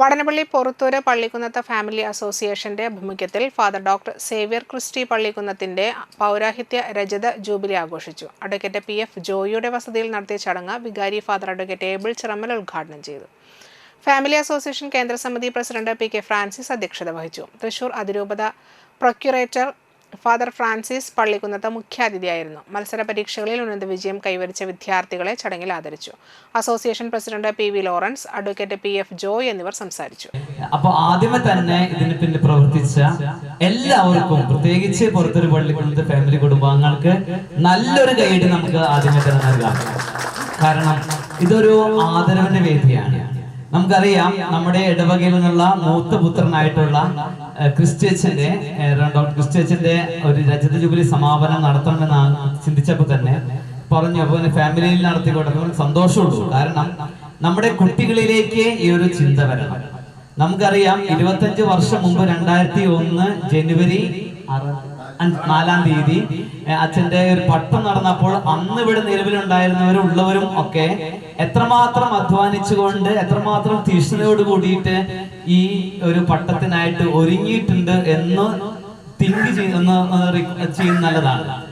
Vadanappally Porathur Pallikkunnath family അസോസിയേഷന്റെ ആഭിമുഖ്യത്തിൽ father doctor Xavier Christy പള്ളിക്കുന്നത്തിന്റെ പൗരാഹിത്യ രജത ജൂബിലി ആഘോഷിച്ചു. അഡ്വക്കേറ്റ് പി എഫ് ജോയിയുടെ വസതിയിൽ നടത്തിയ ചടങ്ങ് വികാരി ഫാദർ അഡ്വക്കേറ്റ് ഏബിൾ ചിറമ്മൽ ഉദ്ഘാടനം ചെയ്തു. ഫാമിലി അസോസിയേഷൻ കേന്ദ്ര സമിതി പ്രസിഡന്റ് പി കെ ഫ്രാൻസിസ് അധ്യക്ഷത വഹിച്ചു. തൃശൂർ അതിരൂപത പ്രൊക്യുറേറ്റർ ഫാദർ ഫ്രാൻസിസ് പള്ളിക്കുന്നത്ത് മുഖ്യാതിഥിയായിരുന്നു. മത്സര പരീക്ഷകളിൽ ഉന്നത വിജയം കൈവരിച്ച വിദ്യാർത്ഥികളെ ചടങ്ങിൽ ആദരിച്ചു. Association president P V Lawrence advocate P F Joy എന്നിവർ സംസാരിച്ചു. അപ്പോൾ ആദ്യമേ തന്നെ ഇതിന് പിന്നിൽ പ്രവർത്തിച്ച എല്ലാവർക്കും പ്രത്യേകിച്ച് പുറത്തൊരു പള്ളിക്കുന്നത്ത് ഫാമിലി കുടുംബാംഗങ്ങൾക്ക് നല്ലൊരു ഗൈഡ് നമുക്ക് ആദ്യമേ തന്നെ നൽകാം. കാരണം ഇതൊരു ആദരവിന്റെ വേദിയാണ്. നമുക്കറിയാം നമ്മുടെ ഇടവകയിൽ നിന്നുള്ള മൂത്ത പുത്രനായിട്ടുള്ള ഏഹ്, ഡോക്ടർ ക്രിസ്റ്റ്യച്ചന്റെ ഒരു രജത ജൂബിലി സമാപനം നടത്തണമെന്ന് ചിന്തിച്ചപ്പോൾ തന്നെ പറഞ്ഞു അപ്പോൾ ഫാമിലിയിൽ നടത്തി കൊടുക്കുമ്പോൾ സന്തോഷമുള്ളൂ. കാരണം നമ്മുടെ കുട്ടികളിലേക്ക് ഈ ഒരു ചിന്ത വരണം. നമുക്കറിയാം ഇരുപത്തഞ്ച് വർഷം മുമ്പ് രണ്ടായിരത്തി ഒന്ന് ജനുവരി നാലാം തീയതി. അച്ഛന്റെ ഒരു പട്ടം നടന്നപ്പോൾ അന്ന് ഇവിടെ നിലവിലുണ്ടായിരുന്നവരും ഉള്ളവരും ഒക്കെ എത്രമാത്രം അധ്വാനിച്ചുകൊണ്ട് എത്രമാത്രം തീഷ്ണതയോട് കൂടിയിട്ട് ഈ ഒരു പട്ടത്തിനായിട്ട് ഒരുങ്ങിയിട്ടുണ്ട് എന്ന് തിങ്ക് ചെയ്യുന്ന നല്ലതാണ്.